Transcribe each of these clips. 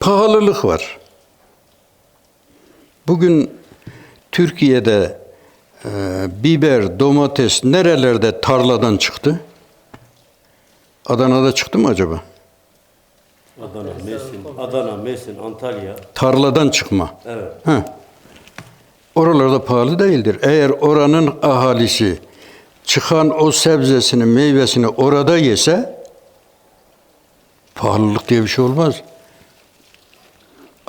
Pahalılık var. Bugün Türkiye'de e, biber, domates nerelerde tarladan çıktı? Adana'da çıktı mı acaba? Adana, Mersin, Adana, Mersin, Antalya. Tarladan çıkma. Evet. Heh. Oralarda pahalı değildir. Eğer oranın ahalisi çıkan o sebzesini, meyvesini orada yese pahalılık diye bir şey olmaz.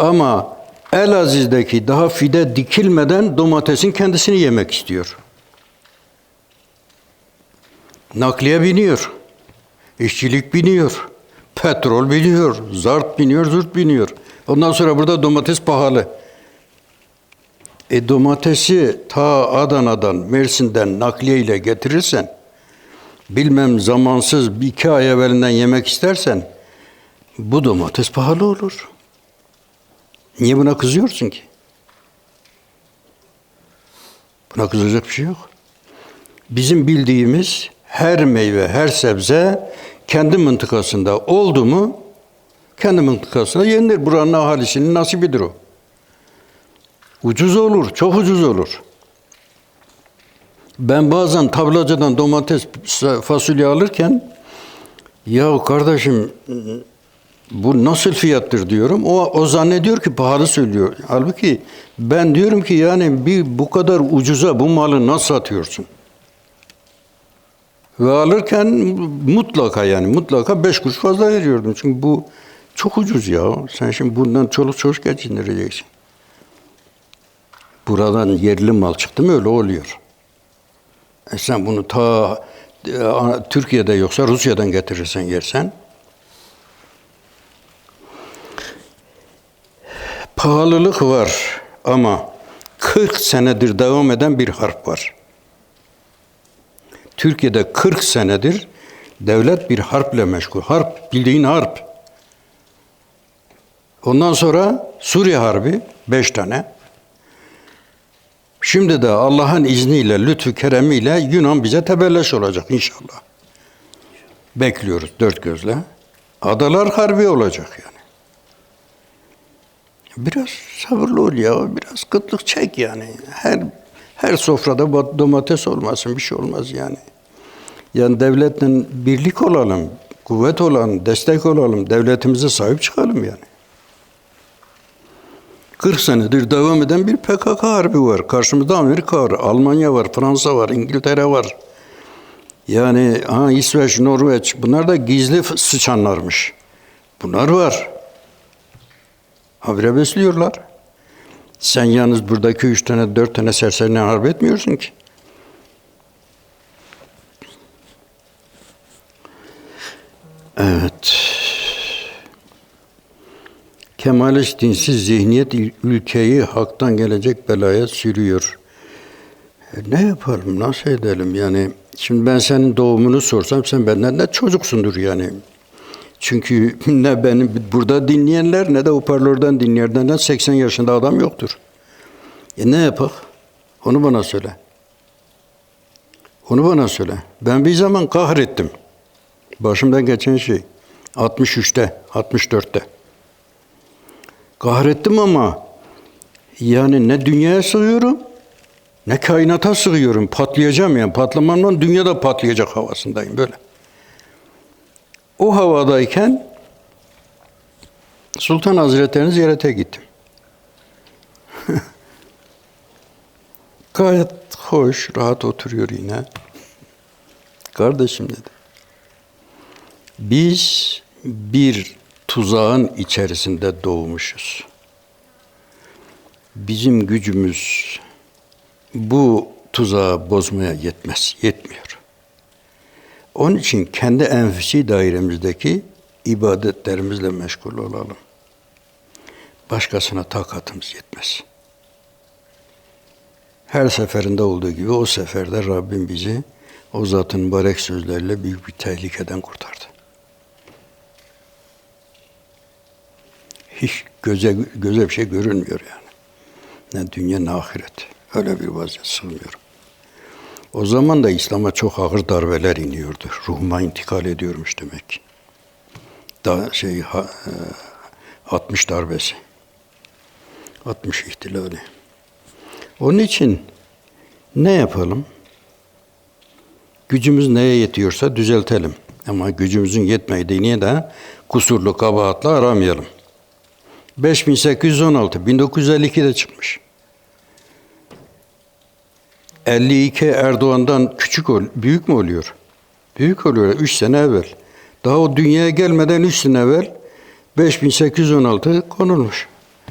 Ama Elaziz'deki daha fide dikilmeden domatesin kendisini yemek istiyor. Nakliye biniyor. İşçilik biniyor. Petrol biniyor. Zart biniyor, zurt biniyor. Ondan sonra burada domates pahalı. E domatesi ta Adana'dan, Mersin'den nakliye ile getirirsen, bilmem zamansız bir iki ay evvelinden yemek istersen, bu domates pahalı olur. Niye buna kızıyorsun ki? Buna kızacak bir şey yok. Bizim bildiğimiz her meyve, her sebze kendi mıntıkasında oldu mu kendi mıntıkasında yenilir. Buranın ahalisinin nasibidir o. Ucuz olur, çok ucuz olur. Ben bazen tablacıdan domates, fasulye alırken ya kardeşim bu nasıl fiyattır diyorum. O, o zannediyor ki pahalı söylüyor. Halbuki ben diyorum ki yani bir bu kadar ucuza bu malı nasıl satıyorsun? Ve alırken mutlaka yani mutlaka beş kuruş fazla veriyordum. Çünkü bu çok ucuz ya. Sen şimdi bundan çoluk çocuk geçindireceksin. Buradan yerli mal çıktı mı öyle oluyor. E sen bunu ta e, Türkiye'de yoksa Rusya'dan getirirsen yersen pahalılık var ama 40 senedir devam eden bir harp var. Türkiye'de 40 senedir devlet bir harple meşgul. Harp, bildiğin harp. Ondan sonra Suriye Harbi, beş tane. Şimdi de Allah'ın izniyle, lütfü keremiyle Yunan bize tebelleş olacak inşallah. Bekliyoruz dört gözle. Adalar harbi olacak yani. Biraz sabırlı ol ya, biraz kıtlık çek yani. Her her sofrada domates olmasın, bir şey olmaz yani. Yani devletle birlik olalım, kuvvet olalım, destek olalım, devletimize sahip çıkalım yani. 40 senedir devam eden bir PKK harbi var. Karşımızda Amerika var, Almanya var, Fransa var, İngiltere var. Yani ha, İsveç, Norveç bunlar da gizli sıçanlarmış. Bunlar var. Habire besliyorlar. Sen yalnız buradaki üç tane, dört tane serseriyle harp etmiyorsun ki. Evet. Kemalist dinsiz zihniyet ülkeyi haktan gelecek belaya sürüyor. E ne yapalım, nasıl edelim yani? Şimdi ben senin doğumunu sorsam sen benden ne çocuksundur yani. Çünkü ne benim burada dinleyenler ne de hoparlörden dinleyenlerden 80 yaşında adam yoktur. E ne yapak? Onu bana söyle. Onu bana söyle. Ben bir zaman kahrettim. Başımdan geçen şey. 63'te, 64'te. Kahrettim ama yani ne dünyaya sığıyorum ne kainata sığıyorum. Patlayacağım yani. Patlamamdan dünya da patlayacak havasındayım böyle. O havadayken Sultan Hazretleri'ni ziyarete gittim. Gayet hoş, rahat oturuyor yine. Kardeşim dedi. Biz bir tuzağın içerisinde doğmuşuz. Bizim gücümüz bu tuzağı bozmaya yetmez, yetmiyor. Onun için kendi enfüsi dairemizdeki ibadetlerimizle meşgul olalım. Başkasına takatımız yetmez. Her seferinde olduğu gibi o seferde Rabbim bizi o zatın mübarek sözleriyle büyük bir tehlikeden kurtardı. Hiç göze, göze bir şey görünmüyor yani. Ne dünya ne ahiret. Öyle bir vaziyet sığmıyorum. O zaman da İslam'a çok ağır darbeler iniyordu. Ruhuma intikal ediyormuş demek. Da şey ha, e, 60 darbesi. 60 ihtilali. Onun için ne yapalım? Gücümüz neye yetiyorsa düzeltelim. Ama gücümüzün yetmediğini de kusurlu kabahatla aramayalım. 5816 1952'de çıkmış. 52 Erdoğan'dan küçük ol, büyük mü oluyor? Büyük oluyor 3 sene evvel. Daha o dünyaya gelmeden 3 sene evvel 5816 konulmuş.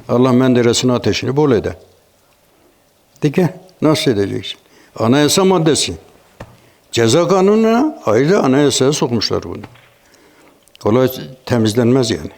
Allah Menderes'in ateşini bol ede. De ki nasıl edeceksin? Anayasa maddesi. Ceza kanununa ayrı anayasaya sokmuşlar bunu. Kolay temizlenmez yani.